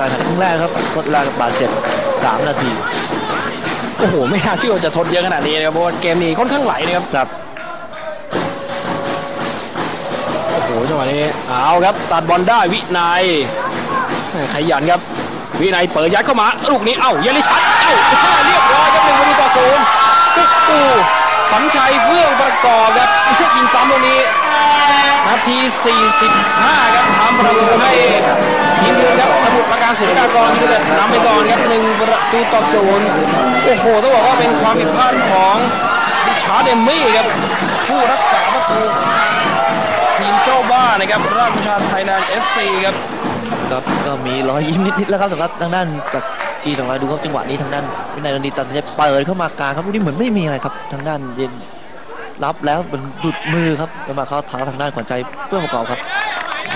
การแข่งขันครั้งแรกครับทดแรงกับบาดเจ็บ3นาที โอ้โห ไม่น่าเชื่อว่าจะทนเยอะขนาดนี้นะครับเพราะว่าเกมนี้ค่อนข้างไหลนะครับครับโอ้โหจังหวะนี้เอาครับ ตัดบอลได้วินัยแหม่ขยันครับวินัยเปิดยัดเข้ามาลูกนี้เอ้าเยลิชัดเอ้าเรียบร้อยครับหนึ่งประตูต่อศูนย์โอ้โหฝันชัยเฟื่องประกอบครับยิงซ้ำตรงนี้นาที 45 ครับทำประตูให้ มุทรปากรสุรกากรยูไนเต็ดนำไปก่อนครับหนึ่งประตูต่อศูนย์โอ้โหต้องบอกว่าเป็นความผิดพลาดของดิชาร์ดเอมมี่ครับผู้รักษาประตูทีมเจ้าบ้านนะครับราชบุชาไทยแลนด์เอฟซีครับครับก็มีรอยยิ้มนิดๆแล้วครับสำหรับทางด้านจากกีของเราดูครับจังหวะนี้ทางด้านวินัยดนตรีตัดสินใจเปิดเข้ามากลางครับลูกนี้เหมือนไม่มีอะไรครับทางด้านเย็นรับแล้วมันดุดมือครับแล้วมาเข้าเท้าทางด้านขวัญใจเพื่อประกอบครับ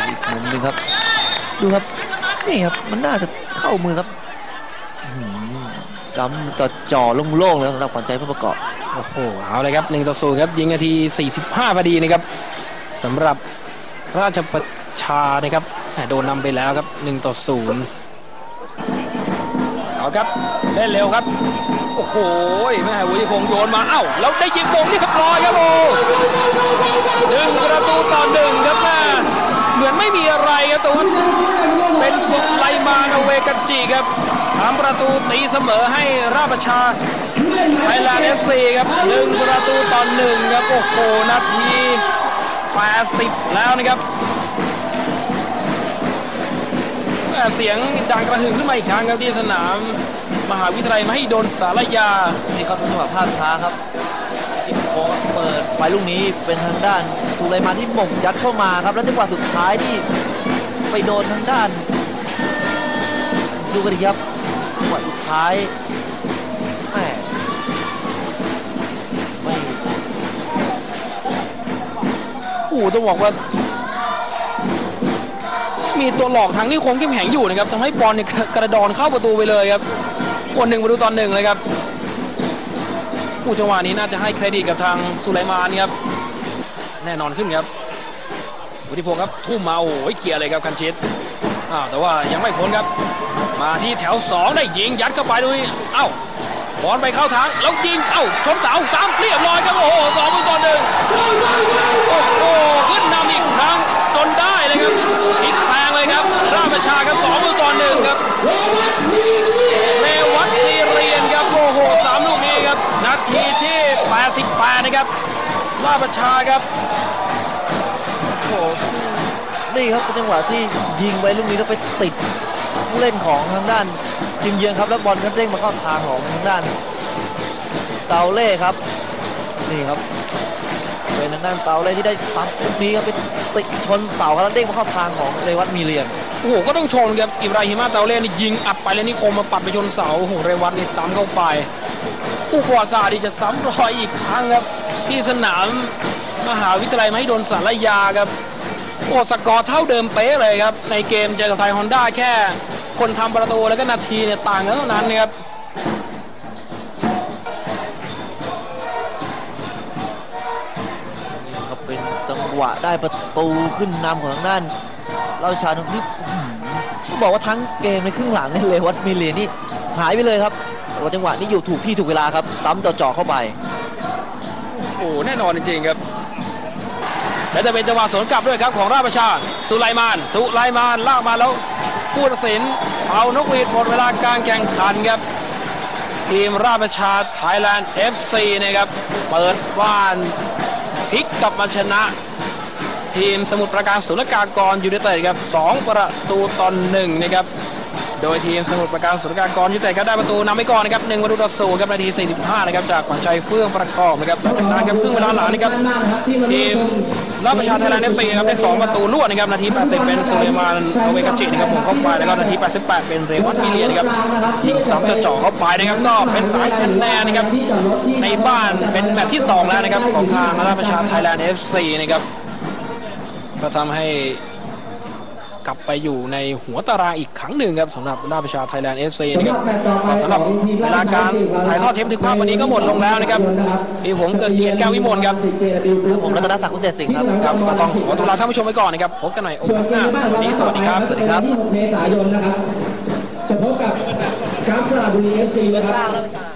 อีกมุมหนึ่งครับ ดูครับ นี่ครับมันน่าจะเข้ามือครับซ้ำต่อจ่อโล่งๆเลยครับสำหรับขวัญใจเพื่อนประกอบโอ้โหเอาเลยครับ1ต่อ0ครับยิงนาที 45พอดีนะครับสำหรับราชประชานะครับโดนนำไปแล้วครับ1ต่อ0เอาครับเล่นเร็วครับโอ้โหแม่วุฒิพงษ์โยนมาเอ้าแล้วได้ยิงมงนี่ครับลอยครับโอ้หนึ่งประตูต่อหนึ่งครับแม่เหมือนไม่มีอะไรครับแต่ว่า นสุดไลมาโนเวกัจจิครับทำประตูตีเสมอให้ราประชาไทยแลนด์เอฟซีครับหนึ่งประตูต่อหนึ่งครับโอ้โหนาที80 แล้วนะครับเสียงดังกระหึ่มขึ้นมาอีกครั้งครับที่สนาม มหาวิทยาลัยมหิดลสารยา นี่ครับจังหวะภาพช้าครับอินโกเปิดไปลูกนี้เป็นทางด้านสุไลมานที่หม่งยัดเข้ามาครับ แล้วจังหวะสุดท้ายที่ไปโดนทางด้าน ดูกันครับจังหวะสุดท้ายแม่ไม่โอ้ต้องบอกว่า มีตัวหลอกทางที่คงเข้มแข็งอยู่นะครับทำให้บอลเนี่ยกระดอนเข้าประตูไปเลยครับกดหนึ่งประตูตอนหนึ่งเลยครับผู้จังหวะนี้น่าจะให้เครดิตกับทางสุไลมานครับแน่นอนขึ้นครับวุฒิพงศ์ครับทุ่มมาโอ้โหเคลียร์เลยครับคันชิตอ้าวแต่ว่ายังไม่พ้นครับ มาที่แถว 2 ได้ยิงยัดเข้าไปดูนี่เอ้าบอลไปเข้าทางแล้วยิงเอ้าชนเสาสามเรียบร้อยครับโอ้โหสองประตูต่อหนึ่งโอ้โหขึ้นนำอีกครั้งจนได้เลยครับอีกแปลงเลยครับราชประชาครับสองประตูต่อหนึ่งครับเรวัตซีเรียนครับโอ้โหสามลูกนี้ครับนาทีที่88นะครับราชประชาครับโอ้โหนี่ครับเป็นจังหวะที่ยิงไปลูกนี้แล้วไปติด ผู้เล่นของทางด้านทีมเยือนครับแล้วบอลก็เด้งมาเข้าทางของทางด้าน เตาเล่ครับนี่ครับเป็นทางด้านเตาเล่ที่ได้ซัดลูกนี้ครับไปติดชนเสาครับแล้วเด้งมาเข้าทางของเรวัตมีเรียนโอ้โหก็ต้องชมครับอิบราฮิมาเตาเล่นี่ยิงอัดไปแล้วนี่คมมาปัดไปชนเสาโอ้โหเรวัตนี่ซ้ำเข้าไปผู้ปวาดีจะซ้ำรอยอีกครั้งครับที่สนามมหาวิทยาลัยมหิดลสารยาครับโอ้สกอร์เท่าเดิมเป๊ะเลยครับ ในเกมเจอกับไทยฮอนด้าแค่ คนทำประตูแล้วก็นาทีเนี่ยต่างกันเท่านั้นนะครับนี่ครับเป็นจังหวะได้ประตูขึ้นนำของทางด้านเราชาญที่ต้องบอกว่าทั้งเกมในครึ่งหลังนี่เลยวัดมิเลียนนี่หายไปเลยครับแต่ว่าจังหวะนี้อยู่ถูกที่ถูกเวลาครับ ซ้ำจ่อๆเข้าไปโอ้แน่นอนจริงๆครับ และจะเป็นจังหวะสวนกลับด้วยครับของราชประชา สุไลมาน สุไลมานลากมาแล้วผู้ตัดสินเอานกหวีดหมดเวลาการแข่งขันครับ ทีมราชประชาไทยแลนด์ FC นะครับ เปิดบ้านพลิกกลับมาชนะ ทีมสมุทรปราการศุลกากรยูไนเต็ดครับ 2 ประตูต่อหนึ่งนะครับ โดยทีมสมุทรปราการศุลการกรยูไนเต็ดก็ได้ประตูนำไปก่อนนะครับ1ประตูต่อศูนย์ครับนาที 45 นะครับจากขวัญชัยเฟื่องประกอบนะครับหลังจากนั้นครับครึ่งเวลาหลังนะครับทีมราชประชาไทยแลนด์เอฟซีครับได้2ประตูรวดนะครับนาที 80 เป็นสุเลมานโอเวกาจินะครับผมเข้าไปแล้วก็นาที 88 เป็นเรวัตมิเลียนะครับยิงซ้ำจะเจาะเข้าไปนะครับก็เป็นสายคะแนนนะครับในบ้านเป็นแมตช์ที่ 2 แล้วนะครับของทางราชประชาไทยแลนด์เอฟซีนะครับก็ทำให้ กลับไปอยู่ในหัวตารางอีกครั้งหนึ่งครับสำหรับราชประชาไทยแลนด์เอฟซีนะครับก็สำหรับเวลาการถ่ายทอดเทปถึงภาพวันนี้ก็หมดลงแล้วนะครับมีผมเกิดเกียรติแก้ววิมลครับผมรัตนศักดิ์วิเศษสิงห์ครับครับก็ต้องขอตัวลาท่านผู้ชมไปก่อนนะครับพบกันใหม่โอกาสหน้าวันนี้สวัสดีครับสวัสดีครับเมษายนนะครับกราฟสระบุรีเอฟซีนะครับ